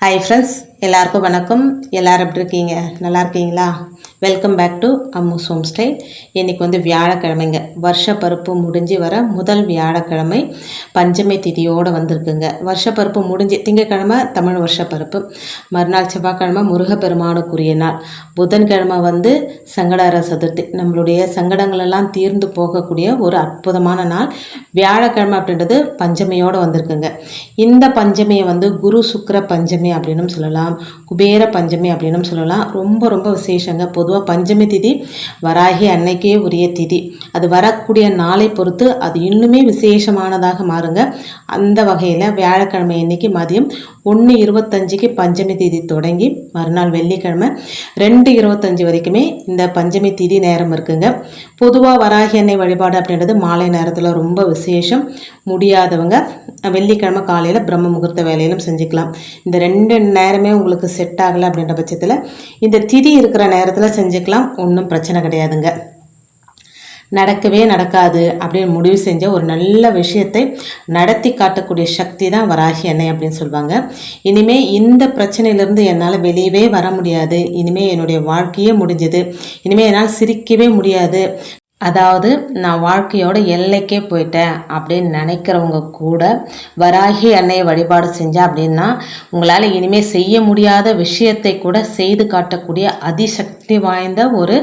Hi friends எல்லாருக்கும் வணக்கம். எல்லாரும் எப்படி இருக்கீங்க? நல்லா இருக்கீங்களா? Welcome back to Ammus home style இன்றைக்கி வந்து வியாழக்கிழமைங்க. வருஷப்பருப்பு முடிஞ்சு வர முதல் வியாழக்கிழமை பஞ்சமி திதியோடு வந்திருக்குங்க. வருஷப்பருப்பு முடிஞ்சு திங்கக்கிழமை தமிழ் வருஷப்பருப்பு. மறுநாள் செவ்வாய்க்கிழமை முருகப்பெருமானுக்குரிய நாள். புதன்கிழமை வந்து சங்கடார சதுர்த்தி. நம்மளுடைய சங்கடங்களெல்லாம் தீர்ந்து போகக்கூடிய ஒரு அற்புதமான நாள். வியாழக்கிழமை அப்படின்றது பஞ்சமியோடு வந்திருக்குங்க. இந்த பஞ்சமியை வந்து குரு சுக்கர பஞ்சமி அப்படின்னும் சொல்லலாம். குபேர பஞ்சமி அப்படின்னும் சொல்லலாம். ரொம்ப ரொம்ப விசேஷங்க. பொதுவாக பஞ்சமி திதி வராகி அன்னைக்கே உரிய திதி. அது வரக்கூடிய நாளை பொறுத்து அது இன்னுமே விசேஷமானதாக மாறுங்க. அந்த வகையில் வியாழக்கிழமை அன்னைக்கு மதியம் ஒன்று இருபத்தஞ்சிக்கு பஞ்சமி தேதி தொடங்கி மறுநாள் வெள்ளிக்கிழமை ரெண்டு இருபத்தஞ்சி வரைக்குமே இந்த பஞ்சமி திதி நேரம் இருக்குங்க. பொதுவாக வராகி எண்ணெய் வழிபாடு அப்படின்றது மாலை நேரத்தில் ரொம்ப விசேஷம். முடியாதவங்க வெள்ளிக்கிழமை காலையில் பிரம்ம முகூர்த்த வேலையிலும் செஞ்சுக்கலாம். இந்த ரெண்டு நேரமே உங்களுக்கு செட் ஆகலை அப்படின்ற பட்சத்தில் இந்த திதி இருக்கிற நேரத்தில் செஞ்சுக்கலாம். ஒன்றும் பிரச்சனை கிடையாதுங்க. நடக்கவே நடக்காது அப்படின்னு முடிவு செஞ்ச ஒரு நல்ல விஷயத்தை நடத்தி காட்டக்கூடிய சக்தி தான் வராகி என்னை அப்படின்னு சொல்லுவாங்க இனிமே இந்த பிரச்சனையிலேருந்து என்னால் வெளியவே வர முடியாது. இனிமே என்னுடைய வாழ்க்கையே முடிஞ்சது. இனிமே என்னால் சிரிக்கவே முடியாது. அதாவது நான் வாழ்க்கையோட எல்லைக்கே போயிட்டேன் அப்படின்னு நினைக்கிறவங்க கூட வராகி அன்னையை வழிபாடு செஞ்சா அப்படின்னா உங்களால் இனிமேல் செய்ய முடியாத விஷயத்தை கூட செய்து காட்டக்கூடிய அதிசக்தி வாய்ந்த ஒரு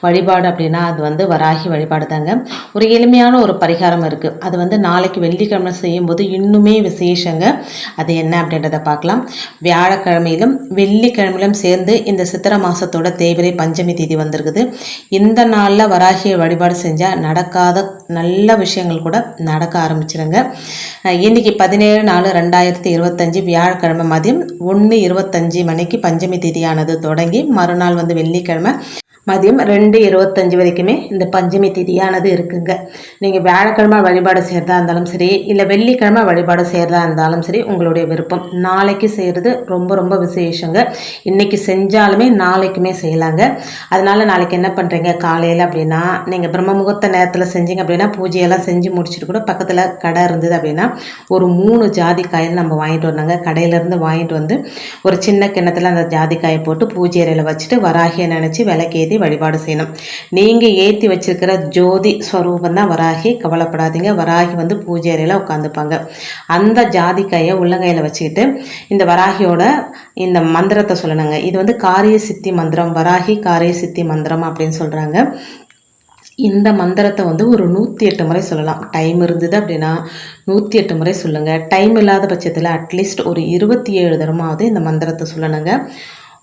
வழிபாடு அப்படின்னா அது வந்து வராகி வழிபாடு தாங்க. ஒரு எளிமையான ஒரு பரிகாரம் இருக்குது அது வந்து நாளைக்கு வெள்ளிக்கிழமை செய்யும்போது இன்னுமே விசேஷங்க. அது என்ன அப்படின்றத பார்க்கலாம். வியாழக்கிழமையிலும் வெள்ளிக்கிழமையிலும் சேர்ந்து இந்த சித்திரை மாதத்தோட தேவிரை பஞ்சமி தேதி வந்திருக்குது. இந்த நாளில் வராகியை வழிபாடு வழிபாடு செஞ்சால் நடக்காத நல்ல விஷயங்கள் கூட நடக்க ஆரம்பிச்சிருங்க. இன்றைக்கி பதினேழு நாலு ரெண்டாயிரத்தி இருபத்தஞ்சி வியாழக்கிழமை மதியம் ஒன்று இருபத்தஞ்சி மணிக்கு பஞ்சமி திதியானது தொடங்கி மறுநாள் வந்து வெள்ளிக்கிழமை மதியம் ரெண்டு இருபத்தஞ்சி வரைக்குமே இந்த பஞ்சமி திதியானது இருக்குங்க. நீங்கள் வியாழக்கிழமை வழிபாடு செய்கிறதா இருந்தாலும் சரி இல்லை வெள்ளிக்கிழமை வழிபாடு செய்கிறதா இருந்தாலும் சரி உங்களுடைய விருப்பம். நாளைக்கு செய்கிறது ரொம்ப ரொம்ப விசேஷங்க. இன்றைக்கி செஞ்சாலுமே நாளைக்குமே செய்யலாங்க. அதனால் நாளைக்கு என்ன பண்ணுறீங்க காலையில் அப்படின்னா நீங்கள் பிரம்ம முகூர்த்த நேரத்தில் செஞ்சீங்க அப்படின்னா பூஜையெல்லாம் செஞ்சு முடிச்சுட்டு கூட பக்கத்தில் கடை இருந்தது அப்படின்னா ஒரு மூணு ஜாதி காயில் நம்ம வாங்கிட்டு வந்தாங்க கடையிலேருந்து வாங்கிட்டு வந்து ஒரு சின்ன கிண்ணத்தில் அந்த ஜாதிக்காயை போட்டு பூஜை அறையில் வச்சுட்டு வராகியை நினச்சி விளக்கேதி ஏற்றி வழிபாடு செய்யணும். நீங்கள் ஏற்றி வச்சிருக்கிற ஜோதி ஸ்வரூபம் தான் வராகி கவலைப்படாதீங்க. வராகி வந்து பூஜை அறையில் உட்காந்துப்பாங்க. அந்த ஜாதிக்காயை உள்ளங்கையில் வச்சுக்கிட்டு இந்த வராகியோட இந்த மந்திரத்தை சொல்லணுங்க. இது வந்து காரிய சித்தி மந்திரம் வராகி காரிய சித்தி மந்திரம் அப்படின்னு சொல்கிறாங்க இந்த மந்திரத்தை வந்து ஒரு நூற்றி எட்டு முறை சொல்லலாம். டைம் இருந்தது அப்படின்னா நூற்றி எட்டு முறை சொல்லுங்கள் டைம் இல்லாத பட்சத்தில் அட்லீஸ்ட் ஒரு இருபத்தி ஏழு தரமாவது இந்த மந்திரத்தை சொல்லணுங்க.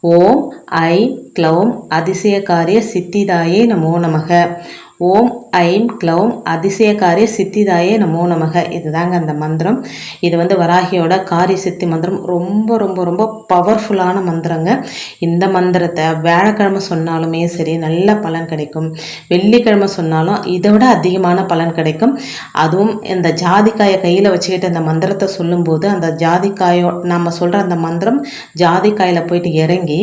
ஓம் ஐ க்ளௌம் அதிசயக்காரிய சித்திதாயே நமோ நமக. ஓம் ஐம் க்ளௌம் அதிசயக்காரி சித்திதாயே நமோ நமக. இதுதாங்க அந்த மந்திரம். இது வந்து வராகியோட காரி சித்தி மந்திரம். ரொம்ப ரொம்ப ரொம்ப பவர்ஃபுல்லான மந்திரங்க. இந்த மந்திரத்தை வியாழக்கிழமை சொன்னாலுமே சரி நல்ல பலன் கிடைக்கும். வெள்ளிக்கிழமை சொன்னாலும் இதை விட அதிகமான பலன் கிடைக்கும். அதுவும் இந்த ஜாதிக்காயை கையில் வச்சுக்கிட்டு அந்த மந்திரத்தை சொல்லும்போது அந்த ஜாதிக்காயோ நம்ம சொல்கிற அந்த மந்திரம் ஜாதிக்காயில் போயிட்டு இறங்கி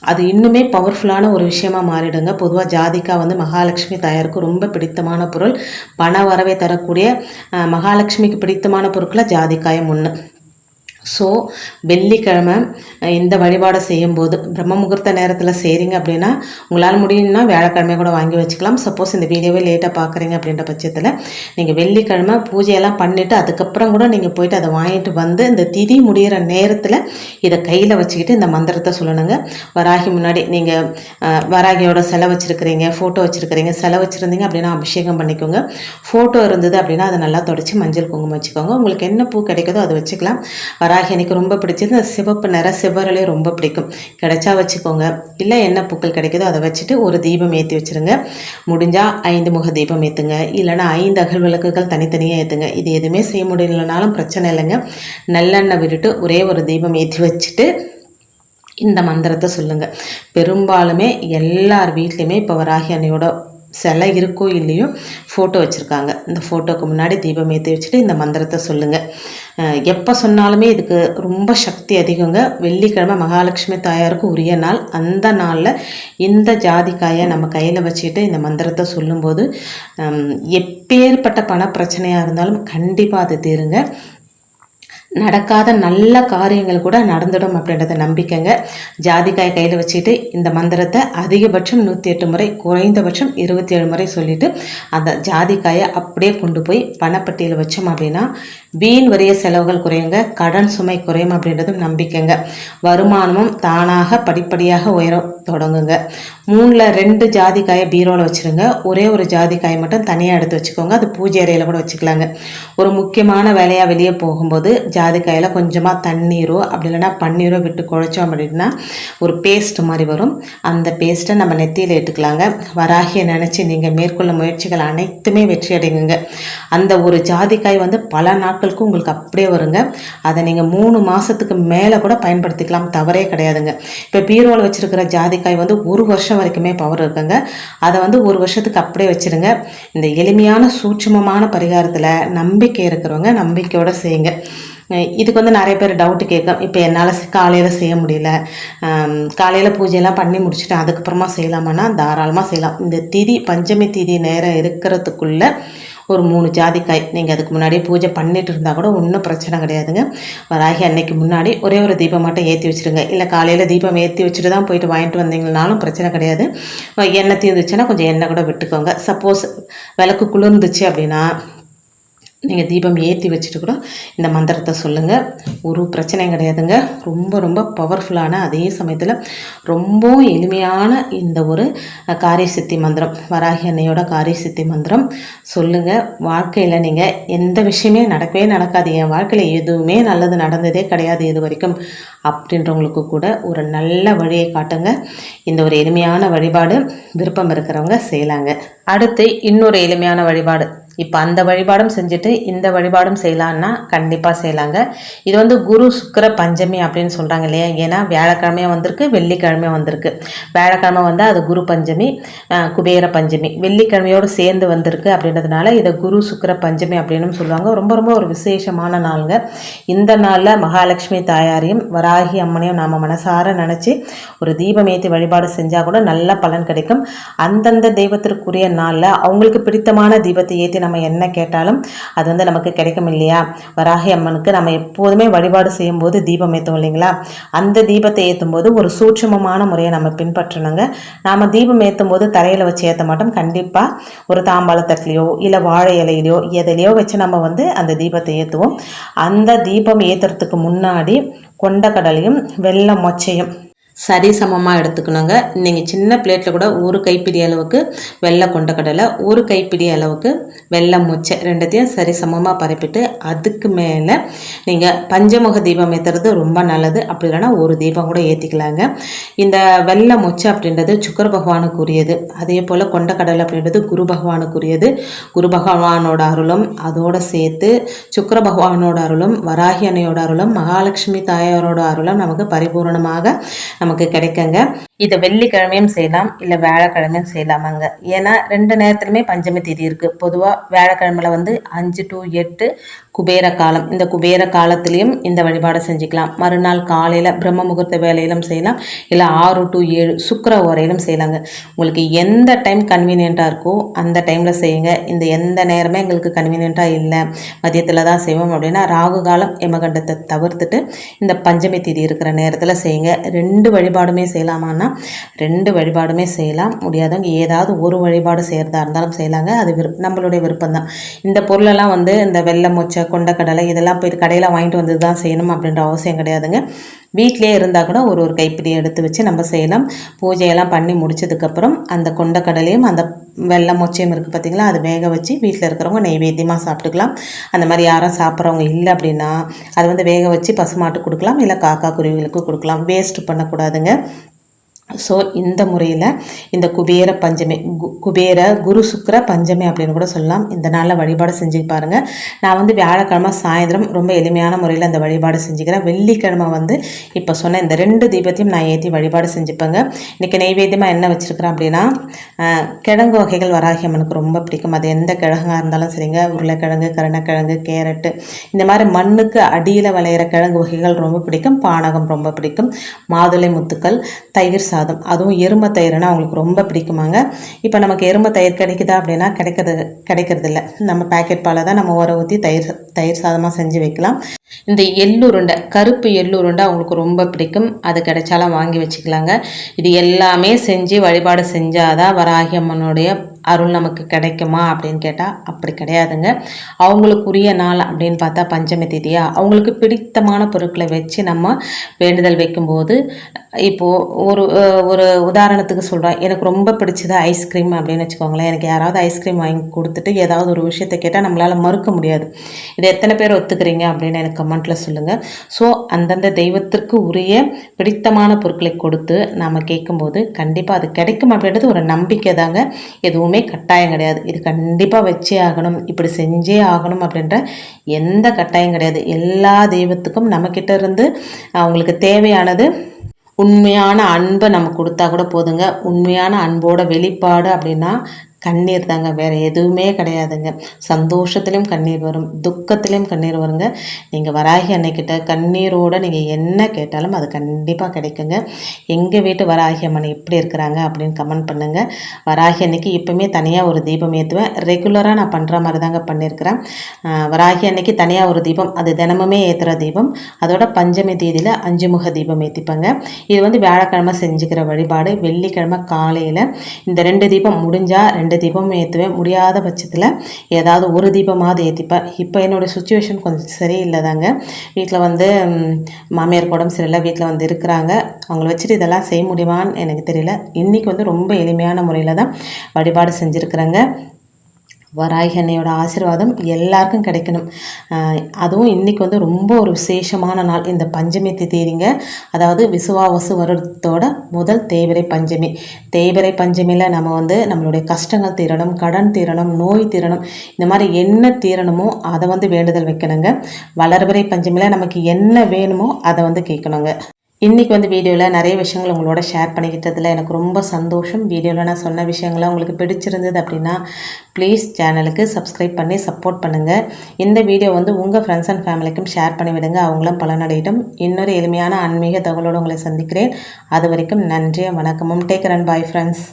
அது இன்னுமே பவர்ஃபுல்லான ஒரு விஷயமா மாறிடுங்க. பொதுவாக ஜாதிக்காய் வந்து மகாலட்சுமி தாயாருக்கு ரொம்ப பிடிக்கும் பிடித்தமான பொருள். பண வரவை தரக்கூடிய மகாலட்சுமிக்கு பிடித்தமான பொருட்களை ஜாதிக்காயம் ஒன்று ஸோ வெள்ளிக்கிழமை இந்த வழிபாடை செய்யும்போது பிரம்ம முகூர்த்த நேரத்தில் செய்கிறீங்க அப்படின்னா உங்களால் முடியும்னா வியாழக்கிழமை கூட வாங்கி வச்சுக்கலாம். சப்போஸ் இந்த வீடியோவே லேட்டாக பார்க்குறீங்க அப்படின்ற பட்சத்தில் நீங்கள் வெள்ளிக்கிழமை பூஜையெல்லாம் பண்ணிவிட்டு அதுக்கப்புறம் கூட நீங்கள் போயிட்டு அதை வாங்கிட்டு வந்து இந்த திதி முடிகிற நேரத்தில் இதை கையில் வச்சுக்கிட்டு இந்த மந்திரத்தை சொல்லணுங்க. வராகி முன்னாடி நீங்கள் வராகியோட செலை வச்சுருக்கிறீங்க ஃபோட்டோ வச்சுருக்கிறீங்க செலவு வச்சுருந்தீங்க அப்படின்னா அபிஷேகம் பண்ணிக்கோங்க. ஃபோட்டோ இருந்தது அப்படின்னா அதை நல்லா தொடச்சி மஞ்சள் குங்குமம் வச்சுக்கோங்க. உங்களுக்கு என்ன பூ கிடைக்குதோ அதை வச்சுக்கலாம். வராகி எனக்கு ரொம்ப பிடிச்சது இந்த சிவப்பு நிற சிவரலே ரொம்ப பிடிக்கும். கிடைச்சா வச்சுக்கோங்க. இல்லை என்ன பூக்கள் கிடைக்குதோ அதை வச்சுட்டு ஒரு தீபம் ஏற்றி வச்சுருங்க. முடிஞ்சால் ஐந்து முக தீபம் ஏற்றுங்க இல்லைனா ஐந்து அகல் விளக்குகள் தனித்தனியாக ஏற்றுங்க இது எதுவுமே செய்ய முடியலனாலும் பிரச்சனை இல்லைங்க. நல்லெண்ணெய் விட்டுட்டு ஒரே ஒரு தீபம் ஏற்றி வச்சுட்டு இந்த மந்திரத்தை சொல்லுங்கள் பெரும்பாலுமே எல்லார் வீட்லேயுமே இப்போ வராகி அன்னையோட சிலை இருக்கோ இல்லையோ ஃபோட்டோ வச்சுருக்காங்க. இந்த ஃபோட்டோக்கு முன்னாடி தீபம் ஏற்றி வச்சுட்டு இந்த மந்திரத்தை சொல்லுங்கள் எப்போ சொன்னாலுமே இதுக்கு ரொம்ப சக்தி அதிகங்க. வெள்ளிக்கிழமை மகாலட்சுமி தாயாருக்கு உரிய நாள். அந்த நாளில் இந்த ஜாதிக்காயை நம்ம கையில் வச்சுட்டு இந்த மந்திரத்தை சொல்லும்போது எப்பேற்பட்ட பண பிரச்சனையாக இருந்தாலும் கண்டிப்பாக அது தீருங்க. நடக்காத நல்ல காரியங்கள் கூட நடந்துடும் அப்படின்றத நம்பிக்கைங்க. ஜாதிக்காய் கையில் வச்சுட்டு இந்த மந்திரத்தை அதிகபட்சம் நூற்றி எட்டு முறை குறைந்தபட்சம் இருபத்தி ஏழு முறை சொல்லிவிட்டு அந்த ஜாதிக்காயை அப்படியே கொண்டு போய் பணப்பட்டியில் வச்சோம் அப்படின்னா வீண் வரிய செலவுகள் குறையுங்க கடன் சுமை குறையும் அப்படின்றதும் நம்பிக்கைங்க. வருமானமும் தானாக படிப்படியாக உயர தொடங்குங்க. மூணில் ரெண்டு ஜாதிக்காயை பீரோவில் வச்சுருங்க. ஒரே ஒரு ஜாதிக்காயை மட்டும் தனியாக எடுத்து வச்சுக்கோங்க. அது பூஜை அறையில் கூட வச்சுக்கலாங்க. ஒரு முக்கியமான வேலையாக வெளியே போகும்போது ஜாதிக்காயில் கொஞ்சமாக தண்ணீரோ அப்படி இல்லைன்னா பன்னீரோ விட்டு குழைச்சோம் அப்படின்னா ஒரு பேஸ்ட் மாதிரி வரும். அந்த பேஸ்ட்டை நம்ம நெத்தியில் இட்டுக்கலாங்க வராகியை நினச்சி நீங்கள் மேற்கொள்ள முயற்சிகள் அனைத்துமே வெற்றி அடைங்குங்க. அந்த ஒரு ஜாதிக்காய் வந்து பல நாட்களுக்கும் உங்களுக்கு அப்படியே வருங்க. அதை நீங்கள் மூணு மாதத்துக்கு மேலே கூட பயன்படுத்திக்கலாம். தவறே கிடையாதுங்க. இப்போ பீரோவில் வச்சுருக்கிற ஜாதிக்காய் வந்து ஒரு வருஷம் வரைக்குமே பவர் இருக்குங்க. அதை வந்து ஒரு வருஷத்துக்கு அப்படியே வச்சுருங்க. இந்த எளிமையான சூட்சமமான பரிகாரத்தில் நம்பிக்கை இருக்கிறவங்க நம்பிக்கையோடு செய்யுங்க. இதுக்கு வந்து நிறைய பேர் டவுட்டு கேட்கும். இப்போ என்னால் காலையில் செய்ய முடியல. காலையில் பூஜையெல்லாம் பண்ணி முடிச்சுட்டு அதுக்கப்புறமா செய்யலாமான்னா தாராளமாக செய்யலாம். இந்த திதி பஞ்சமி திதி நேரம் இருக்கிறதுக்குள்ளே ஒரு மூணு ஜாதிக்காய். நீங்கள் அதுக்கு முன்னாடியே பூஜை பண்ணிட்டு இருந்தால் கூட ஒன்றும் பிரச்சனை கிடையாதுங்க. வராகி அன்னைக்கு முன்னாடி ஒரே ஒரு தீபம் மட்டும் ஏற்றி வச்சுருங்க. இல்லை காலையில் தீபம் ஏற்றி வச்சுட்டு தான் போயிட்டு வாங்கிட்டு வந்தீங்கனாலும் பிரச்சனை கிடையாது. எண்ணெய் தீர்ந்துச்சுன்னா கொஞ்சம் எண்ணெய் கூட விட்டுக்கோங்க. சப்போஸ் விளக்கு குளிர்ந்துச்சு அப்படின்னா நீங்கள் தீபம் ஏற்றி வச்சுட்டு கூட இந்த மந்திரத்தை சொல்லுங்கள் ஒரு பிரச்சனையும் கிடையாதுங்க. ரொம்ப ரொம்ப பவர்ஃபுல்லான அதே சமயத்தில் ரொம்ப எளிமையான இந்த ஒரு காரிய சித்தி மந்திரம் வராகி அன்னையோட காரிய சித்தி மந்திரம் சொல்லுங்கள் வாழ்க்கையில் நீங்கள் எந்த விஷயமே நடக்கவே நடக்காது. என் வாழ்க்கையில் எதுவுமே நல்லது நடந்ததே கிடையாது இது வரைக்கும். அப்படின்றவங்களுக்கு கூட ஒரு நல்ல வழியை காட்டுங்க. இந்த ஒரு எளிமையான வழிபாடு விருப்பம் இருக்கிறவங்க செய்யலாங்க. அடுத்து இன்னொரு எளிமையான வழிபாடு. இப்போ அந்த வழிபாடும் செஞ்சுட்டு இந்த வழிபாடும் செய்யலான்னா கண்டிப்பாக செய்யலாங்க. இது வந்து குரு சுக்கர பஞ்சமி அப்படின்னு சொல்கிறாங்க இல்லையா? ஏன்னா வியாழக்கிழமையாக வந்திருக்கு வெள்ளிக்கிழமையாக வந்திருக்கு. வியாழக்கிழமை வந்தால் அது குரு பஞ்சமி குபேர பஞ்சமி. வெள்ளிக்கிழமையோடு சேர்ந்து வந்திருக்கு அப்படின்றதுனால இதை குரு சுக்கர பஞ்சமி அப்படின்னு சொல்லுவாங்க. ரொம்ப ரொம்ப ஒரு விசேஷமான நாளுங்க. இந்த நாளில் மகாலட்சுமி தாயாரையும் வராகி அம்மனையும் நாம் மனசார நினச்சி ஒரு தீபம் ஏற்றி வழிபாடு செஞ்சால் கூட நல்ல பலன் கிடைக்கும். அந்தந்த தெய்வத்திற்குரிய நாளில் அவங்களுக்கு பிடித்தமான தீபத்தை ஏற்றி நம்ம நம்ம என்ன கேட்டாலும் அது வந்து நமக்கு கிடைக்கும் இல்லையா? வராகி அம்மனுக்கு நம்ம எப்போதுமே வழிபாடு செய்யும்போது தீபம் ஏற்றும் இல்லைங்களா? அந்த தீபத்தை ஏற்றும் போது ஒரு சூட்சமமான முறையை நம்ம பின்பற்றணுங்க. நாம் தீபம் ஏற்றும் போது தரையில் வச்சு ஏற்ற மாட்டோம். கண்டிப்பாக ஒரு தாம்பாளத்தட்டிலையோ இல்லை வாழை இலையிலையோ எதிலையோ வச்சு நம்ம வந்து அந்த தீபத்தை ஏற்றுவோம் அந்த தீபம் ஏற்றுறதுக்கு முன்னாடி கொண்டக்கடலையும் வெள்ளை மொச்சையும் சரி சமமாக எடுத்துக்கணுங்க. நீங்கள் சின்ன பிளேட்டில் கூட ஒரு கைப்பிடி அளவுக்கு வெள்ளை கொண்டக்கடலை ஒரு கைப்பிடி அளவுக்கு வெள்ளை மூச்சை ரெண்டுத்தையும் சரி சமமாக பரப்பிட்டு அதுக்கு மேலே நீங்கள் பஞ்சமுக தீபம் ஏற்றுறது ரொம்ப நல்லது. அப்படி இல்லைன்னா ஒரு தீபம் கூட ஏற்றிக்கலாங்க இந்த வெள்ளை மொச்சை அப்படின்றது சுக்கர பகவானுக்குரியது. அதே போல் கொண்டக்கடலை அப்படின்றது குரு பகவானுக்குரியது. குரு பகவானோட அருளும் அதோடு சேர்த்து சுக்கர பகவானோட அருளும் வராகி அன்னையோட அருளும் மகாலட்சுமி தாயாரோட அருளும் நமக்கு பரிபூர்ணமாக நம்ம நமக்கு கிடைக்குங்க. இதை வெள்ளிக்கிழமையும் செய்யலாம் இல்லை வியாழக்கிழமையும் செய்யலாமாங்க ஏன்னா ரெண்டு நேரத்துலையுமே பஞ்சமி தேதி இருக்குது பொதுவாக வியாழக்கிழமையில் வந்து அஞ்சு டு எட்டு குபேர காலம். இந்த குபேர காலத்துலேயும் இந்த வழிபாடை செஞ்சுக்கலாம். மறுநாள் காலையில் பிரம்ம முகூர்த்த வேலையிலும் செய்யலாம் இல்லை ஆறு டு ஏழு சுக்கர உரையிலும் செய்யலாங்க. உங்களுக்கு எந்த டைம் கன்வீனியண்ட்டாக இருக்கோ அந்த டைமில் செய்யுங்க. இந்த எந்த நேரமே எங்களுக்கு கன்வீனியண்ட்டாக இல்லை. மதியத்தில் தான் செய்வோம் அப்படின்னா ராகு காலம் எமகண்டத்தை தவிர்த்துட்டு இந்த பஞ்சமி தேதி இருக்கிற நேரத்தில் செய்யுங்க. ரெண்டு வழிபாடுமே செய்யலாமான்னா ரெண்டு வழிபாடுமே செய்யலாம். முடியாதவங்க ஏதாவது ஒரு வழிபாடு செய்கிறதா இருந்தாலும் செய்யலாங்க. அது விருப்ப நம்மளுடைய விருப்பம் தான் இந்த பொருளெல்லாம் வந்து இந்த வெள்ளை மொச்சை கொண்டக்கடலை இதெல்லாம் போய் கடையில் வாங்கிட்டு வந்து தான் செய்யணும் அப்படின்ற அவசியம் கிடையாதுங்க. வீட்டிலே இருந்தால் கூட ஒரு ஒரு கைப்பிடி எடுத்து வச்சு நம்ம செய்யலாம். பூஜையெல்லாம் பண்ணி முடிச்சதுக்கப்புறம் அந்த கொண்டக்கடலையும் அந்த வெள்ளை மொச்சையும் இருக்குது பார்த்திங்களா அது வேக வச்சு வீட்டில் இருக்கிறவங்க நெய்வேத்தியமாக சாப்பிட்டுக்கலாம். அந்த மாதிரி யாரும் சாப்பிட்றவங்க இல்லை அப்படின்னா அது வந்து வேக வச்சு பசுமாட்டு கொடுக்கலாம் இல்லை காக்கா குருவிகளுக்கு கொடுக்கலாம். வேஸ்ட் பண்ணக்கூடாதுங்க. ஸோ இந்த முறையில் இந்த குபேர பஞ்சமி குபேர குரு சுக்கர பஞ்சமி அப்படின்னு கூட சொல்லலாம். இந்த நாளில் வழிபாடு செஞ்சு பாருங்கள் நான் வந்து வியாழக்கிழமை சாயந்தரம் ரொம்ப எளிமையான முறையில் அந்த வழிபாடு செஞ்சுக்கிறேன். வெள்ளிக்கிழமை வந்து இப்போ சொன்ன இந்த ரெண்டு தீபத்தையும் நான் ஏற்றி வழிபாடு செஞ்சுப்பேங்க. இன்றைக்கி நைவேத்தியமாக என்ன வச்சுருக்கிறேன் அப்படின்னா கிழங்கு வகைகள் வராகி அம்மனுக்கு ரொம்ப பிடிக்கும். அது எந்த கிழங்காக இருந்தாலும் சரிங்க. உருளைக்கிழங்கு கருணக்கிழங்கு கேரட்டு இந்த மாதிரி மண்ணுக்கு அடியில் விளையிற கிழங்கு வகைகள் ரொம்ப பிடிக்கும். பானகம் ரொம்ப பிடிக்கும். மாதுளை முத்துக்கள் தயிர் சாதம் சாதம். அதுவும் எருமை தயிர்னா அவங்களுக்கு ரொம்ப பிடிக்குமாங்க. இப்போ நமக்கு எருமை தயிர் கிடைக்குதா அப்படின்னா கிடைக்கிறது கிடைக்கிறதில்ல. நம்ம பேக்கெட் பாலை தான் நம்ம உர ஊற்றி தயிர் சா- தயிர் சாதமாக செஞ்சு வைக்கலாம். இந்த எள்ளுருண்டை கருப்பு எள்ளுருண்டை அவங்களுக்கு ரொம்ப பிடிக்கும். அது கிடைச்சாலும் வாங்கி வச்சுக்கலாங்க. இது எல்லாமே செஞ்சு வழிபாடு செஞ்சாதான் வராகி அம்மனுடைய அருள் நமக்கு கிடைக்குமா அப்படின்னு கேட்டால் அப்படி கிடையாதுங்க. அவங்களுக்குரிய நாள் அப்படின்னு பார்த்தா பஞ்சமி திதியா? அவங்களுக்கு பிடித்தமான பொருட்களை வச்சு நம்ம வேண்டுதல் வைக்கும்போது இப்போது ஒரு ஒரு உதாரணத்துக்கு சொல்கிறேன் எனக்கு ரொம்ப பிடிச்சது ஐஸ்கிரீம் அப்படின்னு வச்சுக்கோங்களேன். எனக்கு யாராவது ஐஸ்கிரீம் வாங்கி கொடுத்துட்டு ஏதாவது ஒரு விஷயத்தை கேட்டால் நம்மளால் மறுக்க முடியாது. இது எத்தனை பேர் ஒத்துக்கிறீங்க அப்படின்னு எனக்கு கமெண்ட்டில் சொல்லுங்கள் ஸோ அந்தந்த தெய்வத்திற்கு உரிய பிடித்தமான பொருட்களை கொடுத்து நாம் கேட்கும்போது கண்டிப்பாக அது கிடைக்கும் அப்படின்றது ஒரு நம்பிக்கை தாங்க. எதுவுமே கட்டாயம் கிடையாது. இது கண்டிப்பாக வச்சே ஆகணும். இப்படி செஞ்சே ஆகணும் அப்படின்ற எந்த கட்டாயம் கிடையாது. எல்லா தெய்வத்துக்கும் நம்மக்கிட்ட இருந்து அவங்களுக்கு தேவையானது உண்மையான அன்பை நம்ம கொடுத்தா கூட போதுங்க. உண்மையான அன்போட வெளிப்பாடு அப்படின்னா கண்ணீர் தாங்க வேறு எதுவுமே கிடையாதுங்க. சந்தோஷத்துலேயும் கண்ணீர் வரும் துக்கத்துலேயும் கண்ணீர் வருங்க. நீங்கள் வராகி அன்னைக்கிட்ட கண்ணீரோடு நீங்கள் என்ன கேட்டாலும் அது கண்டிப்பாக கிடைக்குங்க. எங்கள் வீட்டு வராகி அம்மன் எப்படி இருக்கிறாங்க அப்படின்னு கமெண்ட் பண்ணுங்கள் வராகி அன்னைக்கு எப்பவுமே தனியாக ஒரு தீபம் ஏற்றுவேன் ரெகுலராக நான் பண்ணுற மாதிரி தாங்க பண்ணியிருக்கிறேன். வராகி அன்னைக்கு தனியாக ஒரு தீபம் அது தினமுமே ஏற்றுற தீபம். அதோட பஞ்சமி தேதியில் அஞ்சு முக தீபம் ஏற்றிப்பேங்க இது வந்து வியாழக்கிழமை செஞ்சுக்கிற வழிபாடு வெள்ளிக்கிழமை காலையில் இந்த ரெண்டு தீபம் முடிஞ்சால் ரெண்டு ரெண்டு தீபம் ஏற்றுவேன் முடியாத பட்சத்தில் ஏதாவது ஒரு தீபமாவது ஏற்றிப்பேன் இப்போ என்னோடய சுச்சுவேஷன் கொஞ்சம் சரியில்லை தாங்க வீட்டில் வந்து மாமியார் உடம்பு சரியில்லை. வீட்டில் வந்து இருக்கிறாங்க. அவங்கள வச்சுட்டு இதெல்லாம் செய்ய முடியுமான்னு எனக்கு தெரியல. இன்றைக்கி வந்து ரொம்ப எளிமையான முறையில் தான் வழிபாடு செஞ்சுருக்குறேங்க. வராகி ஆசீர்வாதம் எல்லாருக்கும் கிடைக்கணும். அதுவும் இன்றைக்கி வந்து ரொம்ப ஒரு விசேஷமான நாள் இந்த பஞ்சமி தேதிங்க. அதாவது விசுவாவசு வருடத்தோட முதல் தேவரை பஞ்சமி. தேய்பிறை பஞ்சமியில் நம்ம வந்து நம்மளுடைய கஷ்டங்கள் தீரணும் கடன் தீரணும் நோய் தீரணும் இந்த மாதிரி என்ன தீரணுமோ அதை வந்து வேண்டுதல் வைக்கணுங்க. வளர்பிறை பஞ்சமியில் நமக்கு என்ன வேணுமோ அதை வந்து கேட்கணுங்க. இன்றைக்கி வந்து வீடியோவில் நிறைய விஷயங்கள் உங்களோட ஷேர் பண்ணிக்கிட்டதில் எனக்கு ரொம்ப சந்தோஷம். வீடியோவில் நான் சொன்ன விஷயங்களை உங்களுக்கு பிடிச்சிருந்தது அப்படின்னா ப்ளீஸ் சேனலுக்கு சப்ஸ்கிரைப் பண்ணி சப்போர்ட் பண்ணுங்கள் இந்த வீடியோ வந்து உங்கள் ஃப்ரெண்ட்ஸ் அண்ட் ஃபேமிலிக்கும் ஷேர் பண்ணிவிடுங்க அவங்களும் பலனடையட்டும். இன்னொரு எளிமையான ஆன்மீக தகவலோடு உங்களை சந்திக்கிறேன். அது வரைக்கும் நன்றியும் வணக்கமும். Take run bye friends